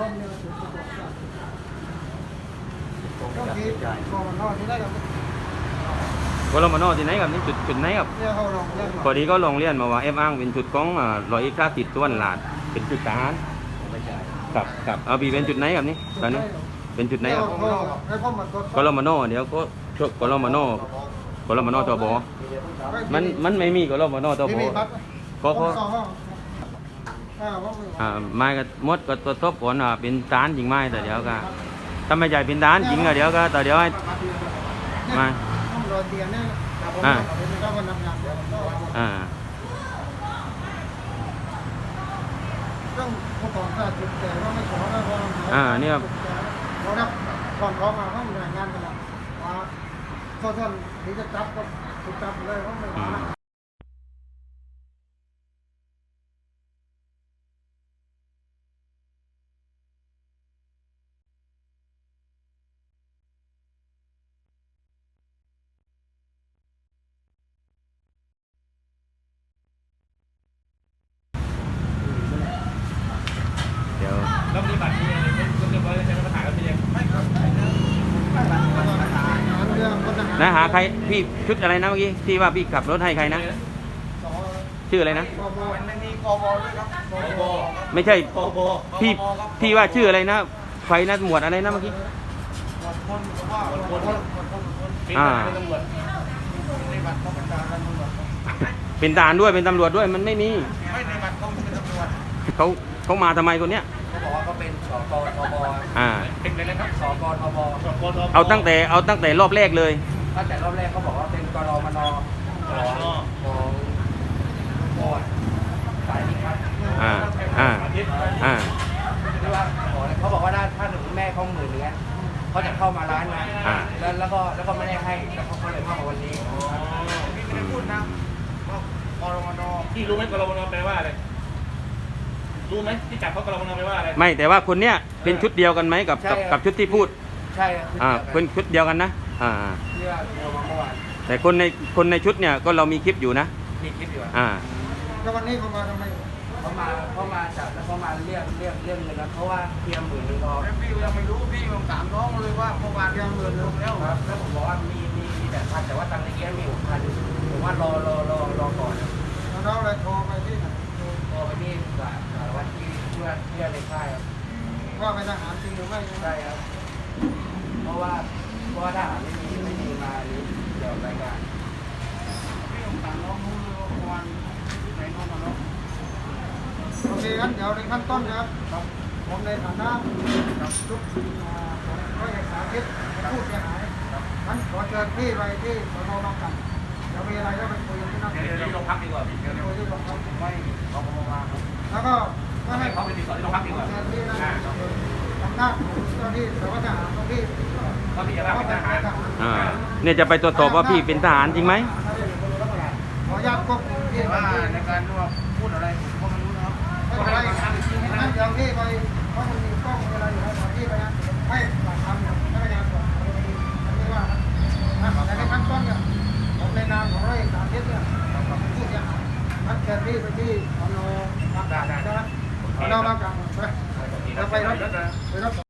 ต้องทีก่อนนอนที่ได้กับกรมนที่ไหนครับนี่จุดจุดไหนครับเนี่ยเขาลองเล่นพอดีก็ลงเรียนมาว่าเอฟอ้างเป็นจุดของอ่าร้อยเอกชาติดตัวนหลาดเป็นจุดทหารครับครับเอาบีเป็นจุดไหนครับนี่ตอนนี้เป็นจุดไหนครับให้ผมมาตรวจกรมนเดี๋ยวก็ช่วยกรมนกรมนตบมันมันไม่มีกรมนตบที่มีบัตรก็ก็ผมส องห้องอ่าผมอ่าไม่ก็มดก็ตรวจสอบก่อนว่าเป็นทหารจริงไหมแต่เดี๋ยวก็ถ้าไม่ใช่เป็นทหารจริงก็เดี๋ยวก็แต่เดี๋ยวให้มาห้องรอเตียงเนี่ยผมอ่าเป็นเจ้าคนทำงานเดี๋ยวผมก็อ่าต้องผู้กองถ้าจุดแต่ว่าไม่ขอแล้วก็อ่าเนี่ยเรารับก่อนขอมาห้องรายงานกันแล้วว่าส่วนที่จะจับก็ถูกจับเลยเพราะไม่มา เดี๋ยว แล้วมีบัตรมีอะไรเรียบร้อยแล้วใช้มาถ่ายแล้วพี่ยัง เรื่องค นทหารนะหาใครพี่ชุดอะไรนะเมื่อกี้ที่ว่าพี่ขับรถให้ใครนะสอชื่ออะไรนะกบมันมีกบด้วยครับกบไม่ใช่พี่พี่ว่าชื่ออะไรนะไฟนะหมวดอะไรนะเมื่อกี้คนว่าคนคนคนคนเป็นอ่าตำรวจในบัตรเขาเป็นทหารตำรวจเป็นทหารด้วยเป็นตำรวจด้วยมันไม่มีไม่ในบัตรเขาเป็นตำรวจเขาเขามาทำไมคนเนี้ยเขาบอกว่าเขาเป็นสกทบอ่าเป็นอะไรนะครับสกทบสอบกทบเอาตั้งแต่เอาตั้งแต่รอบแรกเลย ตั้งแต่รอบแรกเขาบอกว่าเป็นกรมนของของบอดสายนี้ครับอ่าอ่าอาทิตย์อ่าที่ว่าขอเขาบอกว่าถ้าถ้าถึงแม่เขาหมื่นหนึงอะเขาจะเข้ามาร้านนะอ่า แล้วแล้วก็แล้วก็ไม่ได้ให้แล้วเขาก็เลยเข้ามาวันนี้พี่ไม่ได้พูดนะว่ากรมนพี่รู้ไหมกรมนแปลว่าอะไรรู้ไหมที่จับเขากรมนแปลว่าอะไร ไม่แต่ว่าคนเนี้ยเป็นชุดเดียวกันไหมกับกับกับชุดที่พูด ใช่ครับอ่าเป็นชุดเดียวกันนะ อ่าอ่าที่ว่าโทรมาเมื่อวานแต่คนในคนในชุดเนี่ยก็เรามีคลิปอยู่นะ มีคลิปอยู่อะอ่าแล้ววันนี้เขามาทำไมเขามาเขามาจับแล้วเขามาเรียกเรียกเรียกเงินแล้วเพราะว่าเพียงหมื่นหนึงพอพี่ยังไม่รู้พี่ผมถามน้องเลยว่าเมื่อวานยังเงินลงแล้วครับแล้วผมบอกว่ามีมีมีแต่พันแต่ว่าตังค์ในเกี้ยมีหกพันผมว่ารอรอรอรอก่อนน้องเลยโทรไปที่ไหนพอไปที่สารสารวัตรที่เพื่อนเพื่อนในค่ายครับว่าเป็นทหารจริงหรือไม่ใช่ครับเพราะว่า เพราะว่าถ้าหากไม่มีไม่มีมาหรือเดี๋ยวรายการพี่ผมถามน้องรู้เลยว่าเมื่อวานไหนน้องมาน้องโอเคงั้นเดี๋ยวในขั้นต้นนะครับผมในฐานะกับทุกอ่าก็เอกสาธิตผู้เสียหายงั้นขอเชิญพี่ไปที่สนบางกันเดี๋ยวมีอะไรก็ไปคุยกันที่นั่นเดี๋ยวเดี๋ยวที่โรงพักดีกว่าพี่เดี๋ยวเดี๋ยวคุยที่โรงพักไม่เขาโทรมาครับแล้วก็ก็ให้เขาไปติดต่อที่โรงพักดีกว่าเชิญที่นั่นอ่าอำนาจ จ้าที่สารวัตรทหารของพี่เขาพี่จะรับเป็นทหารอ่าเนี่ยจะไปตรวจสอบว่าพี่เป็นทหารจริงไหมขออนุญาตควบคุมที่ว่าในการที่ว่าพูดอะไรผมก็ไม่รู้นะครับไม่เป็นไรนั่นเดี๋ยวพี่ไปเพราะมันมีกล้องมีอะไรอยู่แล้วขอพี่ไปนะให้ปากคำเนี่ยให้พยานก่อนอันนี้ว่านะแต่ในขั้นต้นเนี่ยผมในนามของร้อยเอกสามทิศเนี่ยกับผู้เสียหายนัดเชิญพี่ไปที่สนบางกาได้ไหมสนบางกาไปเราไปรับไปรับ